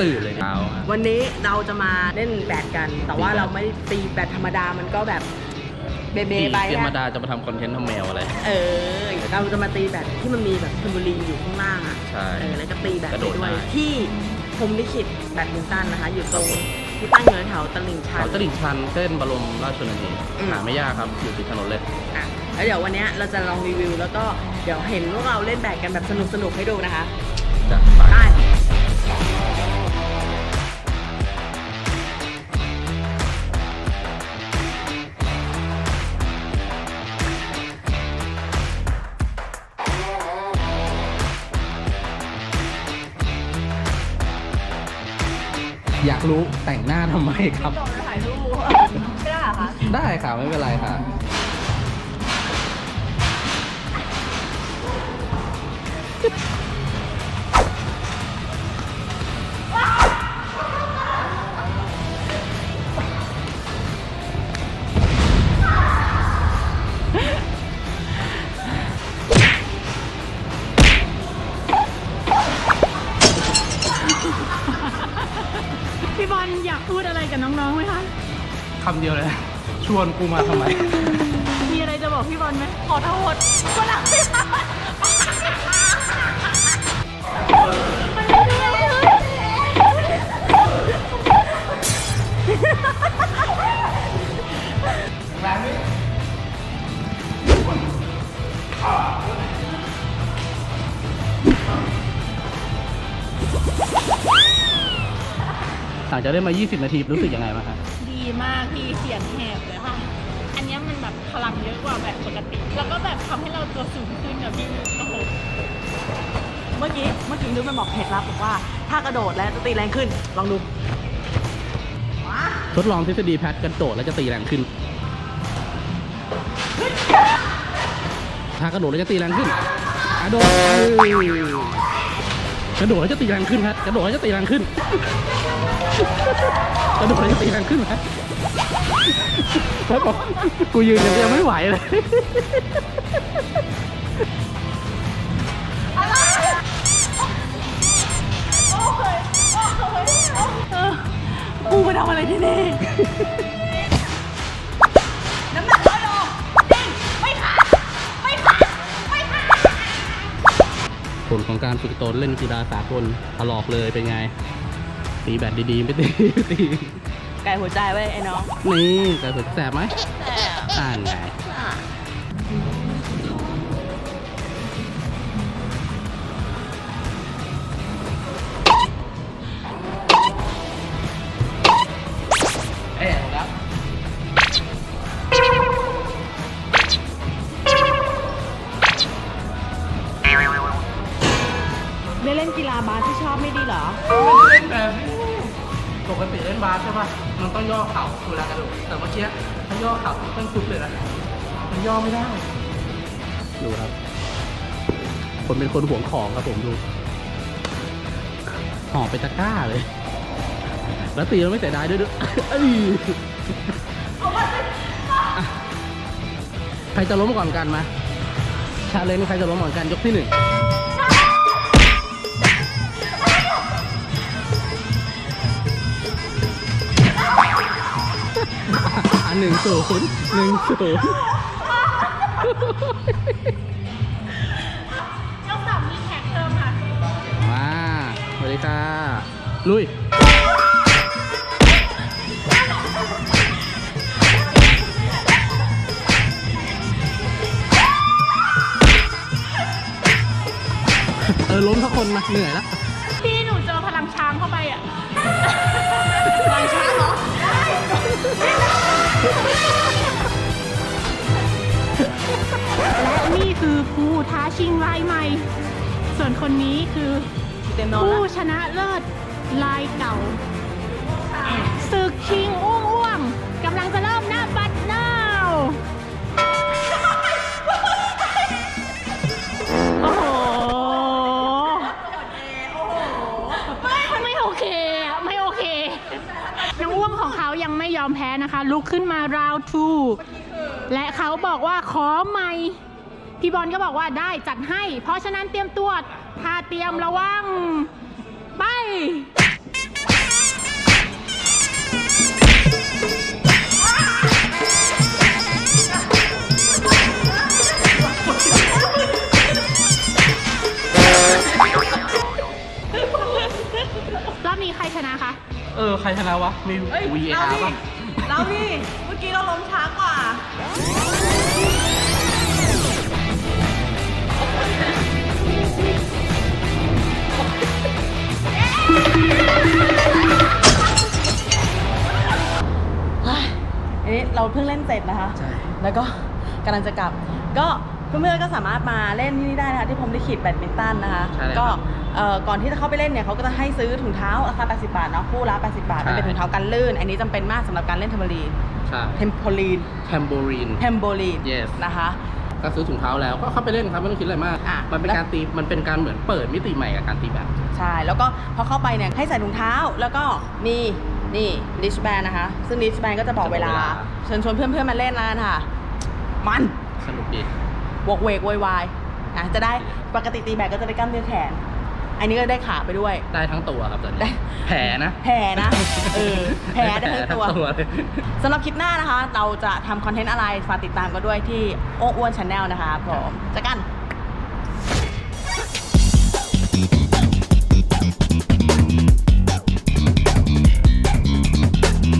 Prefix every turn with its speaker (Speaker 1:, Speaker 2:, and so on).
Speaker 1: ตื่นเลยเช้าฮะ
Speaker 2: วันนี้เราจะมาเล่นแบดกัน แต่ว่า
Speaker 1: ตีแบด
Speaker 2: เราไม่ได้ตีแบดธรรมดามันก็แบบเบเบ
Speaker 1: ตี
Speaker 2: ไป
Speaker 1: ธรรม
Speaker 2: อะ
Speaker 1: ดาจะมาทำคอนเทนต์ทำแมวอะไร
Speaker 2: เออเราจะมาตีแบดที่มันมีแบบเทมโบลีนอยู่ข้างล่างอะ
Speaker 1: ใช่
Speaker 2: เออแล้วก็ตีแบด
Speaker 1: กระ
Speaker 2: ไป
Speaker 1: โดด
Speaker 2: ด้วย
Speaker 1: ได้
Speaker 2: ที่พรหมลิขิตแบดมินตันนะคะ อยู่ตรงที่ตั้งอยู่แถวตลิ่งชัน
Speaker 1: เขาตลิ่งชันเส้นบรมราชชนนี
Speaker 2: อืม
Speaker 1: หาไม่ยากครับอยู่ติดถนนเลย
Speaker 2: อะแล้วเดี๋ยววันเนี้ยเราจะลองรีวิว แล้วก็เดี๋ยวเห็นพวกเราเล่นแบดกันแบบสนุกๆให้ดูนะคะ
Speaker 1: จัดไป
Speaker 2: ได้
Speaker 1: อยากรู้แต่งหน้าทำไมครับ
Speaker 2: ถ่ายรูป ไม่ได้เหรอคะ
Speaker 1: ได้ค่ะ ไม่เป็นไรค่ะ
Speaker 3: กพูดอะไรกับน้องๆไหมคะ
Speaker 1: คำเดียวเลย ชวนกูมาทำไม
Speaker 3: มีอะไรจะบอกพี่บอลไหมขอโทษวันหลังไม่ ลั
Speaker 1: งจากได้มา 20 นาทีรู้สึกยังไงบ้างฮะ
Speaker 3: ดีมากพี่เสียงแหบเลยค่ะอันเนี้ยมันแบบพลังเยอะกว่าแบบปกติ แล้วก็แบบทำให้เราตัวสูงขึ้นกับพี่โอ้โห
Speaker 2: เมื่อกี้เมื่อกี้นึกมันบอกเคล็ดลับบอกว่า ถ้ากระโดดแล้วจะตีแรงขึ้น ลองดู
Speaker 1: ทดลองทฤษฎีแพทกระโดดแล้วจะตีแรงขึ้น ถ้ากระโดดแล้วจะตีแรงขึ้นกระโดดกระโดดแล้วจะตีแรงขึ้นครับกระโดดแล้วจะตีแรงขึ้น กระโดดแล้วจะตีแรงขึ้นไหมแล้วบอกกูยืนอย่างเดียวไม่ไหวเลย
Speaker 3: เออกูมาทำอะไรที่นี่
Speaker 2: น้ำหนักร้อยโลจริงไม่ขาดไม่ขาดไม่ขาด
Speaker 1: ผลของการฝึกตนเล่นกีฬาสากลถลอกเลยเป็นไง ตีแบตดีๆไม่ตีตี
Speaker 2: ไก่หัวใจไว้ไอ้น้อง
Speaker 1: นี่แต่ฝึกแสบไหม
Speaker 2: แต่
Speaker 1: อ่านไง
Speaker 2: ได้เล่นกีฬาบาสที่ชอบไม่ดีเหรอ
Speaker 1: เล่นแบบนี้ปกติเล่นบาสใช่ป่ะ มันต้องย่อเข่าเวลากระโดดแต่เมื่อกี้ถ้าย่อเข่าต้องสุดเลยนะมันย่อไม่ได้ ดูครับ คนเป็นคนหวงของครับผมดูหอบไปตะกร้าเลย แล้วตีแล้วไม่เสียดายด้วยด้วยเอ้ยอะใครจะล้มก่อนกันมาชาเลนจ์ใครจะล้มก่อนกันยกที่หนึ่ง หนึ่งศูนย์หนึ่งศูนย์
Speaker 3: น้องสาวมีแขกเพิ่มค่ะ
Speaker 1: มาสวัสดีค่ะ ลุยเออล้มสักคนมาเหนื่อยแล้ว
Speaker 3: พี่หนูเจอพลังช้างเข้าไปอะ และนี่คือผู้ท้าชิงรายใหม่ ส่วนคนนี้คือ
Speaker 2: เต็มนอน
Speaker 3: ผู้
Speaker 2: แล้ว
Speaker 3: ชนะเลิศลายเก่าศึกชิงอ้วงอ้วงกำลังจะเริ่มหน้า ลุกขึ้นมาราวทูและเขาบอกว่าขอใหม่พี่บอลก็บอกว่าได้จัดให้ เพราะฉะนั้นเตรียมตัวถ้าเตรียมระวัง ไปรอบนี้ใครชนะคะ
Speaker 1: เออ ใครชนะวะ มี
Speaker 2: เอ้ย
Speaker 1: VAR ป่ะ
Speaker 2: เราดิเมื่อกี้เราล้มช้ากว่าเฮ้ยอันนี้เราเพิ่งเล่นเสร็จนะคะ
Speaker 1: ใช่
Speaker 2: แล้วก็กำลังจะกลับ ก็เพื่อนๆก็สามารถมาเล่นที่นี่ได้นะคะ ที่ผมได้ขีดแบดมินตันนะคะ
Speaker 1: ใช่เลยครับ
Speaker 2: ก็เอ่อ ก่อนที่จะเข้าไปเล่นเนี่ยเขาก็จะให้ซื้อถุงเท้าราคา 80 บาทเนาะคู่ละ 80 บาท
Speaker 1: ใช่
Speaker 2: มันเป็นถุงเท้ากันลื่น อันนี้จำเป็นมากสำหรับการเล่นเทมโบลีน
Speaker 1: ใช่
Speaker 2: เทมโพลีน
Speaker 1: แทมโบรีน
Speaker 2: เทมโบลีน
Speaker 1: Yes
Speaker 2: นะคะ
Speaker 1: ก็ซื้อถุงเท้าแล้วก็เข้าไปเล่นครับไม่ต้องคิดอะไรมาก
Speaker 2: อะ
Speaker 1: มันเป็นการตีมันเป็นการเหมือนเปิดมิติใหม่กับการตีแบด
Speaker 2: ใช่ แล้วก็พอเข้าไปเนี่ยให้ใส่ถุงเท้าแล้วก็มีนี่ดิชแบนนะคะ ซึ่งดิชแบนก็จะบอกเวลา
Speaker 1: จะบอกเวลา
Speaker 2: เชิญชวนเพื่อนๆมาเล่นแล้วกันค่ะ มัน
Speaker 1: สนุกดี
Speaker 2: วกเวกโวยวายนะจะได้ปกติตีแบดก็จะได้กล้ามเนื้อแขน อันนี้ก็ได้ขาไปด้วย
Speaker 1: ได้ทั้งตัวครับตอนนี้
Speaker 2: ได้
Speaker 1: แผลนะ
Speaker 2: แผลนะ เออ แผลได้ทั้งตัว
Speaker 1: เลย
Speaker 2: สำหรับคลิปหน้านะคะ เราจะทำคอนเทนต์อะไร ฝากติดตามกันด้วยที่โอ้อ้วนชาแนลนะคะผมเจอกัน